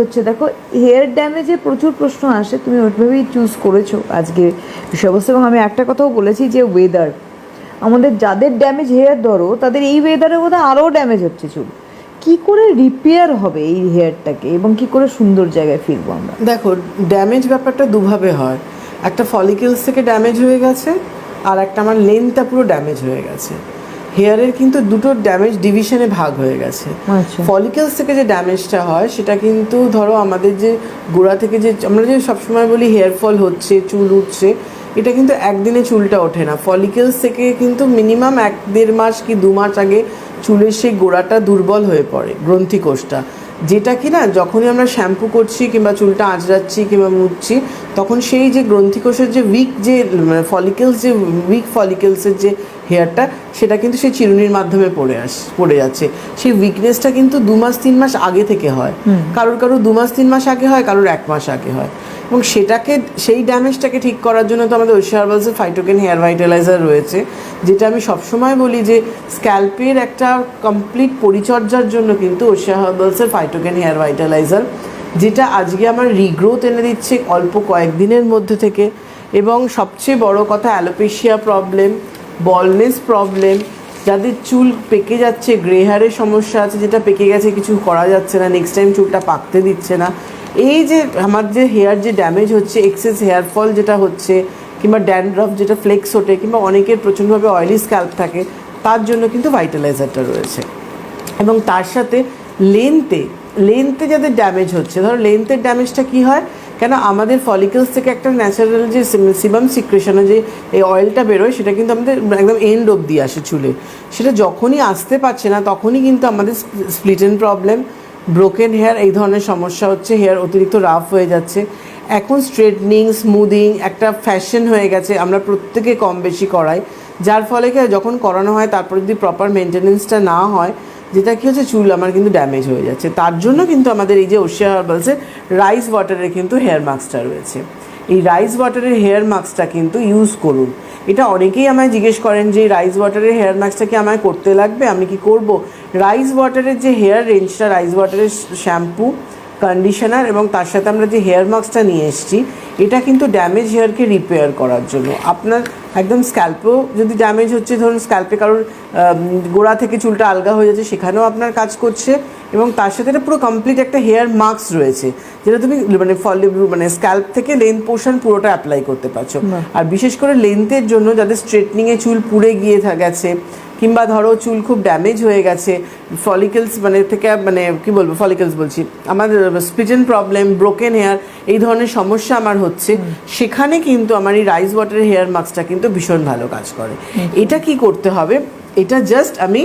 হচ্ছে, দেখো হেয়ার ড্যামেজে প্রচুর প্রশ্ন আসে, তুমি ওইভাবেই চুজ করেছ আজকে বিষয়বস্তু। এবং আমি একটা কথাও বলেছি যে ওয়েদার আমাদের যাদের ড্যামেজ হেয়ার ধরো, তাদের এই ওয়েদারের মধ্যে আরও ড্যামেজ হচ্ছে চুল। কি করে রিপেয়ার হবে এই হেয়ারটাকে এবং কি করে সুন্দর জায়গায় ফিরবো আমরা? দেখো ড্যামেজ ব্যাপারটা দুভাবে হয়। একটা ফলিকেলস থেকে ড্যামেজ হয়ে গেছে, আর একটা আমার লেন্থটা পুরো ড্যামেজ হয়ে গেছে। হেয়ারের কিন্তু দুটো ড্যামেজ ডিভিশনে ভাগ হয়ে গেছে। ফলিকলস ফলিকেলস থেকে যে ড্যামেজটা হয় সেটা কিন্তু ধরো আমাদের যে গোড়া থেকে যে আমরা যে সবসময় বলি হেয়ার ফল হচ্ছে চুল উঠছে এটা কিন্তু একদিনে চুলটা ওঠে না। ফলিকেলস থেকে কিন্তু মিনিমাম এক দেড় মাস কি দু মাস আগে চুলের সেই গোড়াটা দুর্বল হয়ে পড়ে গ্রন্থিকোষটা। যেটা কি না যখনই আমরা শ্যাম্পু করছি কিংবা চুলটা আঁচড়াচ্ছি কিংবা মুছছি তখন সেই যে গ্রন্থিকোষের যে উইক যে ফলিকেলস যে উইক ফলিকেলসের যে হেয়ারটা সেটা কিন্তু সেই চিরুনির মাধ্যমে পড়ে আস পড়ে যাচ্ছে। সেই উইকনেসটা কিন্তু দু মাস তিন মাস আগে থেকে হয়। কারোর কারোর দু মাস তিন মাস আগে হয় কারোর এক মাস আগে হয়। এবং সেটাকে, সেই ড্যামেজটাকে ঠিক করার জন্য তো আমাদের ঐশিয়া হার্বালসের ফাইটোকেন হেয়ার ভাইটালাইজার রয়েছে, যেটা আমি সবসময় বলি যে স্ক্যাল্পের একটা কমপ্লিট পরিচর্যার জন্য কিন্তু ঐশিয়া হার্বালসের ফাইটোকেন হেয়ার ভাইটালাইজার যেটা আজকে আমার রিগ্রোথ এনে দিচ্ছে অল্প কয়েকদিনের মধ্যে থেকে। এবং সবচেয়ে বড় কথা অ্যালোপেশিয়া প্রবলেম বলনেস প্রবলেম যাদের চুল পেকে যাচ্ছে গ্রে হেয়ারের সমস্যা আছে, যেটা পেকে গেছে, কিছু করা যাচ্ছে না নেক্সট টাইম চুলটা পাকতে দিচ্ছে না। এই যে আমার যে হেয়ার যে ড্যামেজ হচ্ছে এক্সেস হেয়ার ফল যেটা হচ্ছে, কিংবা ড্যান্ড্রফ যেটা ফ্লেক্স ওঠে, কিংবা অনেকের প্রচণ্ডভাবে অয়েলি স্ক্যাল্প থাকে, তার জন্য কিন্তু ভাইটালাইজারটা রয়েছে। এবং তার সাথে লেন্থে লেন্থে যাদের ড্যামেজ হচ্ছে, ধরো লেন্থের ড্যামেজটা কি হয়? কেন আমাদের ফলিকলস থেকে একটা ন্যাচারাল যে সিবাম সিক্রেশনে যে এই অয়েলটা বেরোয়, সেটা কিন্তু আমাদের একদম এন্ড অবধি আসে চুলে। সেটা যখনই আসতে পারছে না, তখনই কিন্তু আমাদের স্প্লিটেন প্রবলেম ব্রোকেন হেয়ার এই ধরনের সমস্যা হচ্ছে। হেয়ার অতিরিক্ত রাফ হয়ে যাচ্ছে। এখন স্ট্রেটনিং স্মুদিং একটা ফ্যাশন হয়ে গেছে আমরা প্রত্যেকে কম বেশি করাই। যার ফলে কি যখন করানো হয়, তারপরে যদি প্রপার মেনটেনেন্সটা না হয়, যেটা কি হচ্ছে, চুল আমার কিন্তু ড্যামেজ হয়ে যাচ্ছে। তার জন্য কিন্তু আমাদের এই যে ওশিয়া হার্বালসের রাইস ওয়াটারের কিন্তু হেয়ার মাস্কটা রয়েছে। এই রাইস ওয়াটারের হেয়ার মাস্কটা কিন্তু ইউজ করুন। এটা অনেকেই আমায় জিজ্ঞেস করেন যে রাইস ওয়াটারের হেয়ার মাস্কটা কি আমায় করতে লাগবে? আমি কি করব? রাইস ওয়াটারের যে হেয়ার রেঞ্জটা রাইস ওয়াটারের শ্যাম্পু কন্ডিশনার এবং তার সাথে আমরা যে হেয়ার মাস্কটা নিয়ে এসেছি এটা কিন্তু ড্যামেজ হেয়ারকে রিপেয়ার করার জন্য। আপনার একদম স্ক্যাল্পেও যদি ড্যামেজ হচ্ছে ধরুন স্ক্যাল্পে কারোর গোড়া থেকে চুলটা আলগা হয়ে যাচ্ছে সেখানেও আপনার কাজ করছে এবং তার সাথে এটা পুরো কমপ্লিট একটা হেয়ার মাস্ক রয়েছে যেটা তুমি মানে ফলে মানে স্ক্যাল্প থেকে লেন্থ পোর্শন পুরোটা অ্যাপ্লাই করতে পারছ। আর বিশেষ করে লেন্থের জন্য যাদের স্ট্রেটনিংয়ে চুল পুড়ে গিয়ে গেছে কিংবা ধরো চুল খুব ড্যামেজ হয়ে গেছে ফলিকেলস মানে থেকে মানে কি বলব ফলিকেলস বলছি। আমার স্পিজেন প্রবলেম ব্রোকেন হেয়ার এই ধরনের সমস্যা আমার হচ্ছে। সেখানে কিন্তু আমার এই রাইস ওয়াটার হেয়ার মাস্কটা কিন্তু ভীষণ ভালো কাজ করে। এটা কি করতে হবে? এটা জাস্ট আমি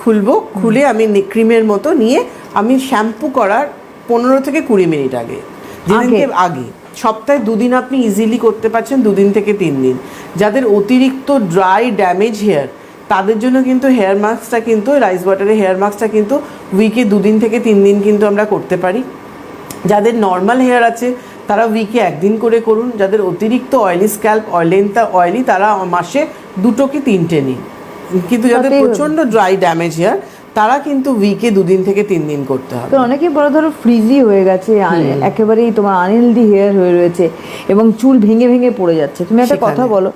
খুলবো খুলে আমি ক্রিমের মতো নিয়ে আমি শ্যাম্পু করার পনেরো থেকে কুড়ি মিনিট আগে। যেদিনকে আগে? সপ্তাহে দুদিন আপনি ইজিলি করতে পারছেন দুদিন থেকে তিন দিন। যাদের অতিরিক্ত ড্রাই ড্যামেজ হেয়ার তাদের জন্য কিন্তু হেয়ার মাস্কটা কিন্তু রাইস ওয়াটারের হেয়ার মাস্কটা কিন্তু উইকে দুদিন থেকে তিন দিন কিন্তু আমরা করতে পারি। যাদের নর্মাল হেয়ার আছে তারা উইকে একদিন করে করুন। যাদের অতিরিক্ত অয়েলি স্ক্যাল্প লেন্থটা অয়েলি তারা মাসে দুটো কি তিনটে নিন। কিন্তু যাদের প্রচণ্ড ড্রাই ড্যামেজ হেয়ার তারা কিন্তু উইকে দুদিন থেকে তিন দিন করতে হবে। তো অনেকেই বড় ধরো ফ্রিজি হয়ে গেছে একেবারেই তোমার আনহেলদি হেয়ার হয়ে রয়েছে এবং চুল ভেঙে ভেঙে পড়ে যাচ্ছে। তুমি একটা কথা বলো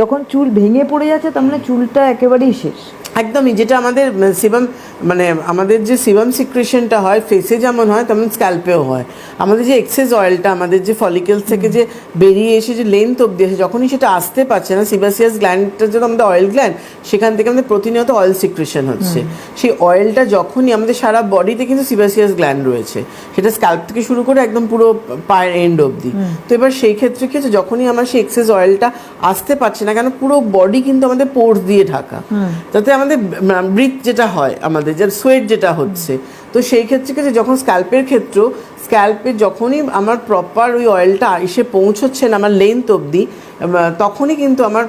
যখন চুল ভেঙে পড়ে যাচ্ছে তার মানে চুলটা একেবারেই শেষ। একদমই যেটা আমাদের সিবাম মানে আমাদের যে সিবাম সিক্রেশনটা হয় ফেসে যেমন হয় তেমন স্ক্যাল্পেও হয়। আমাদের যে এক্সেস অয়েলটা আমাদের যে ফলিকেলস থেকে যে বেরিয়ে এসে যে লেন্থ অব্দি আসে যখনই সেটা আসতে পারছে না সিবাসিয়াস গ্ল্যান্ডটা যেটা আমাদের অয়েল গ্ল্যান্ড সেখান থেকে আমাদের প্রতিনিয়ত অয়েল সিক্রেশন হচ্ছে। সেই অয়েলটা যখনই আমাদের সারা বডিতে কিন্তু সিবাসিয়াস গ্ল্যান্ড রয়েছে। সেটা স্ক্যাল্প থেকে শুরু করে একদম পুরো পায়ের এন্ড অবধি। তো এবার সেই ক্ষেত্রে কি হচ্ছে যখনই আমার সেই এক্সেস অয়েলটা আসতে পারছে না কেন পুরো বডি কিন্তু আমাদের পোর্স দিয়ে ঢাকা। যাতে আমাদের ব্রিথ যেটা হয়, আমাদের যে সোয়েট যেটা হচ্ছে, তো সেই ক্ষেত্রে কি যখন স্ক্যাল্পের ক্ষেত্র, স্ক্যাল্পে যখনই আমার প্রপার ওই অয়েলটা এসে পৌঁছচ্ছে না আমার লেন্থ অবধি তখনই কিন্তু আমার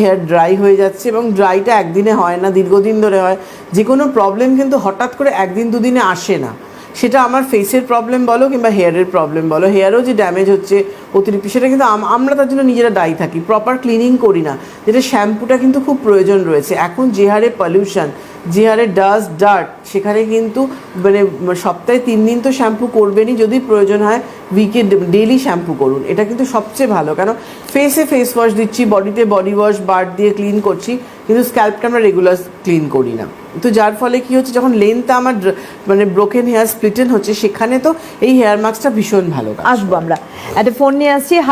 হেয়ার ড্রাই হয়ে যাচ্ছে এবং ড্রাইটা একদিনে হয় না, দীর্ঘদিন ধরে হয়। যে কোনো প্রবলেম কিন্তু হঠাৎ করে একদিন দুদিনে আসে না। সেটা আমার ফেসের প্রবলেম বলো কিংবা হেয়ারের প্রবলেম বলো। হেয়ারও যে ড্যামেজ হচ্ছে, অতিরিক্ত, সেটা কিন্তু আম- আমরা তার জন্য নিজেরা দায়ী থাকি। প্রপার ক্লিনিং করি না। যেটা শ্যাম্পুটা কিন্তু খুব প্রয়োজন রয়েছে। এখন যে হারে পলিউশন যে হারে ডাস্ট ডার্ট সেখানে কিন্তু মানে সপ্তাহে তিন দিন তো শ্যাম্পু করবেনই যদি প্রয়োজন হয়। উইকে ডেলি শ্যাম্পু করুন। এটা কিন্তু সবচেয়ে ভালো, কেন? ফেসে ফেস ওয়াশ দিচ্ছি বডিতে বডি ওয়াশ বার দিয়ে ক্লিন করছি, কিন্তু স্ক্যাল্পটা আমরা রেগুলার ক্লিন করি না। তো যার ফলে কি হচ্ছে, যখন লেন্থ আমার মানে ব্রোকেন হেয়ার স্প্লিটেন হচ্ছে, সেখানে তো এই হেয়ার মাস্কটা ভীষণ ভালো আসব আমরা। একটা ফোন নিয়ে আসছি